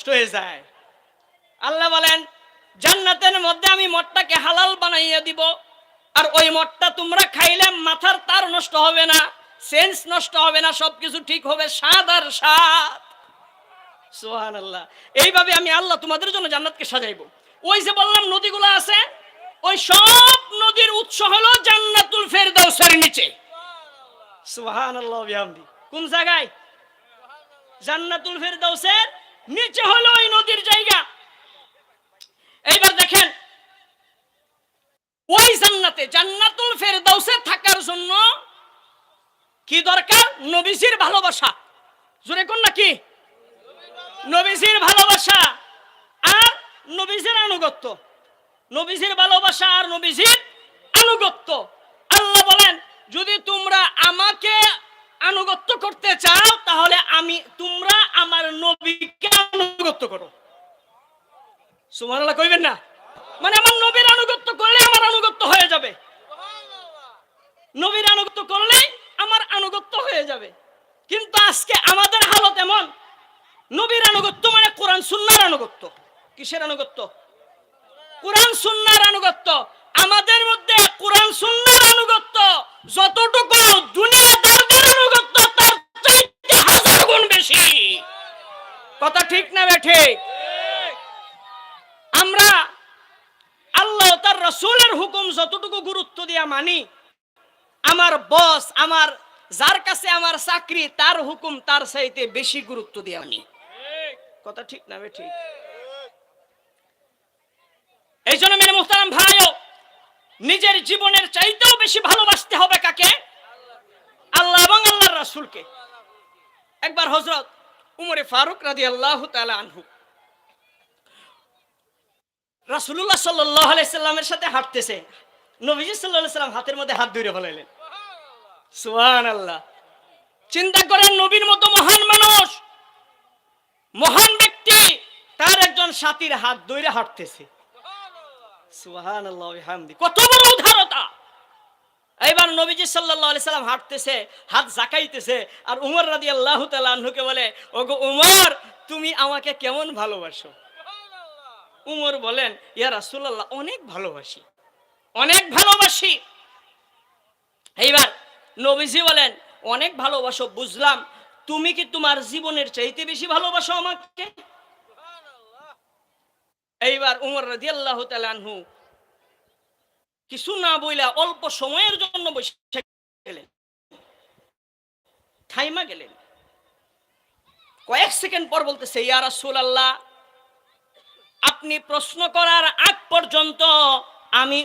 নষ্ট হয়ে যায়। আল্লাহ বলেন, জান্নাতের মধ্যে আমি মদটাকে হালাল বানাইয়া দিব, আর ওই মদটা তোমরা খাইলে মাথার তার নষ্ট হবে না, সেন্স নষ্ট হবে না, সবকিছু ঠিক হবে, স্বাদ আর স্বাদ। সোহান আল্লাহ এইভাবে আমি আল্লাহ তোমাদের জন্য জান্নাতকে সাজাইবো। ওই যে বললাম, নদীগুলো আছে, ওই সব নদীর উৎস হলো জান্নাতুল ফেরদাউসের নিচে। সোহান আল্লাহ কোন জায়গায়? জান্নাতুল ফেরদাউসের নিচে হলো ওই নদীর জায়গা। এইবার দেখেন, ওই জান্নাতে জান্নাতুল ফেরদাউসে থাকার জন্য কি দরকার? নবীজির ভালোবাসা। জোরে কোন নাকি? নবীজির ভালোবাসা আর নবীজির আনুগত্য। নবীজির ভালোবাসা আর নবীজির আনুগত্য। আল্লাহ বলেন, যদি তোমরা আমাকে আনুগত্য করতে চাও, তাহলে আমি তোমরা সুবহানাল্লাহ কইবেন না? মানে আমার নবীর আনুগত্য করলে আমার আনুগত্য হয়ে যাবে। নবীর আনুগত্য করলে আমার আনুগত্য হয়ে যাবে। কিন্তু আজকে আমাদের হালত এমন। নবীর আনুগত্য মানে কোরআন সুন্নার আনুগত্য। কিসের আনুগত্য? কোরআন সুন্নার আনুগত্য। আমাদের মধ্যে কোরআন সুন্নার আনুগত্য যতটুকু দুনিয়াদারদের আনুগত্য, তার চাইতে হাজার গুণ বেশি। কথা ঠিক না ঠিক? আমরা আল্লাহ তার রসুলের হুকুম যতটুকু গুরুত্ব দিয়া মানি, আমার বস আমার যার কাছে আমার চাকরি, তার হুকুম তার চাইতে বেশি গুরুত্ব দিয়া মানি। কথা ঠিক না ঠিক? এই জন্য মেরে মুহতারাম ভাইও, নিজের জীবনের চাইতেও বেশি ভালোবাসতে হবে কাকে? আল্লাহ এবং আল্লাহর রাসূলকে। একবার হজরত উমরে ফারুক রাদিয়াল্লাহু তাআলা আনহু রাসূলুল্লাহ সাল্লাল্লাহু আলাইহি সাল্লামের সাথে হাঁটতেছে। নবীজি আলাইহি সাল্লাম হাতের মধ্যে হাত ধরে ফেলাইলেন। সুবহানাল্লাহ। চিন্তা করেন, নবীর মতো মহান মানুষ, মহান ব্যক্তি, তার একজন সাথীর হাত ধরে হাঁটতেছে। ওয়া বিহামদি। কত বড় উদারতা! এইবার নবীজি আলাইহি সাল্লাম হাঁটতেছে, হাত জাকাইতেছে আর উমর রাদিয়াল্লাহু তাআলা আনহুকে বলে, ওগো উমর, তুমি আমাকে কেমন ভালোবাসো? উমর বলেন, ইয়া রাসূলুল্লাহ, অনেক ভালোবাসি। অনেক ভালোবাসি। এইবার নবীজি বলেন, অনেক ভালোবাসো, বুঝলাম। তুমি কি তোমার জীবনের চাইতে বেশি ভালোবাসো আমাকে? এইবার উমর রাদিয়াল্লাহু তাআলা আনহু কিছু না বইলা অল্প সময়ের জন্য বসে গেলেন। থাইমা গেলেন। কয়েক সেকেন্ড পর বলতেছে, ইয়া রাসূলুল্লাহ আপনি প্রশ্ন করার আগ পর্যন্ত আমি